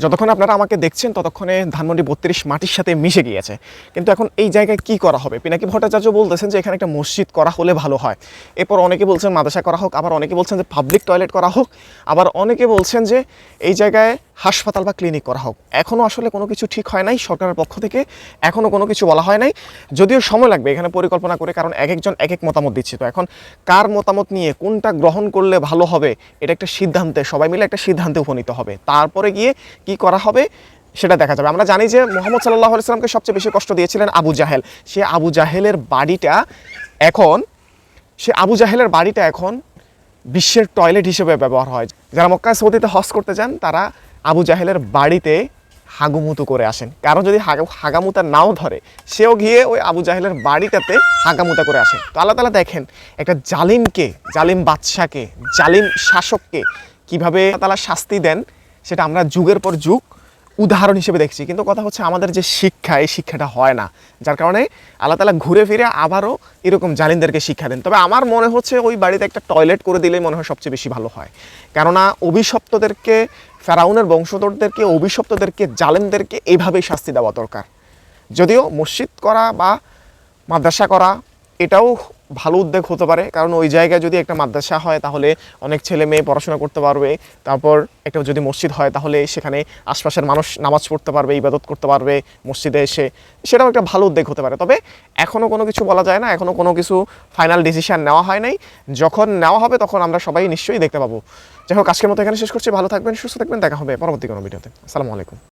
যতক্ষণ আপনারা আমাকে দেখছেন, ততক্ষণে ধানমন্ডি বত্রিশ মাটির সাথে মিশে গিয়েছে। কিন্তু এখন এই জায়গায় কি করা হবে? পিনাকি ভট্টাচার্য বলতেছেন যে এখানে একটা মসজিদ করা হলে ভালো হয়। এরপর অনেকে বলছেন মাদ্রাসা করা হোক, আবার অনেকে বলছেন যে পাবলিক টয়লেট করা হোক, আবার অনেকে বলছেন যে এই জায়গায় হাসপাতাল বা ক্লিনিক করা হোক। এখনও আসলে কোনো কিছু ঠিক হয় নাই সরকারের পক্ষ থেকে। এখনও কোনো কিছু বলা হয় নাই। যদিও সময় লাগবে এখানে পরিকল্পনা করে, কারণ এক একজন এক এক মতামত দিচ্ছে। তো এখন কার মতামত নিয়ে কোনটা গ্রহণ করলে ভালো হবে, এটা একটা সিদ্ধান্তে, সবাই মিলে একটা সিদ্ধান্তে উপনীত হবে। তারপরে গিয়ে কি করা হবে সেটা দেখা যাবে। আমরা জানি যে মোহাম্মদ সাল্লাহ সাল্লামকে সবচেয়ে বেশি কষ্ট দিয়েছিলেন আবু জাহেল। সে আবু জাহেলের বাড়িটা এখন, সে আবু জাহেলের বাড়িটা এখন বিশ্বের টয়লেট হিসেবে ব্যবহার হয়। যারা মক্কা সৌদিতে হজ করতে যান, তারা আবু জাহেলের বাড়িতে হাগুমুতু করে আসেন। কারণ যদি হাগা- হাগামুতা নাও ধরে, সেও গিয়ে ওই আবু জাহেলের বাড়িটাতে হাগামুতা করে আসে তো আল্লাহ তালা দেখেন, একটা জালিমকে, জালিম বাদশাকে, জালিম শাসককে কীভাবে তালা শাস্তি দেন, সেটা আমরা যুগের পর যুগ উদাহরণ হিসেবে দেখছি। কিন্তু কথা হচ্ছে আমাদের যে শিক্ষা, এই শিক্ষাটা হয় না। যার কারণে আল্লাহ তালা ঘুরে ফিরে আবারও এরকম জালিমদেরকে শিক্ষা দেন। তবে আমার মনে হচ্ছে ওই বাড়িতে একটা টয়লেট করে দিলেই মনে হয় সবচেয়ে বেশি ভালো হয়। কেননা অভিশপ্তদেরকে ফেরাউনের বংশধরদেরকে, অভিশপ্তদেরকে, জালেমদেরকে এইভাবেই শাস্তি দেওয়া দরকার। যদিও মসজিদ করা বা মাদ্রাসা করা, এটাও ভালো উদ্যোগ হতে পারে। কারণ ওই জায়গায় যদি একটা মাদ্রাসা হয়, তাহলে অনেক ছেলে মেয়ে পড়াশোনা করতে পারবে। তারপর একটা যদি মসজিদ হয়, তাহলে সেখানে আশপাশের মানুষ নামাজ পড়তে পারবে, ইবাদত করতে পারবে মসজিদে এসে। সেটাও একটা ভালো উদ্যোগ হতে পারে। তবে এখনও কোনো কিছু বলা যায় না এখনও কোনো কিছু ফাইনাল ডিসিশন নেওয়া হয় নাই। যখন নেওয়া হবে, তখন আমরা সবাই নিশ্চয়ই দেখতে পাবো। যাই হোক, আজকের মতো এখানে শেষ করছি। ভালো থাকবেন, সুস্থ থাকবেন। দেখা হবে পরবর্তী কোনো ভিডিওতে। আসসালামু আলাইকুম।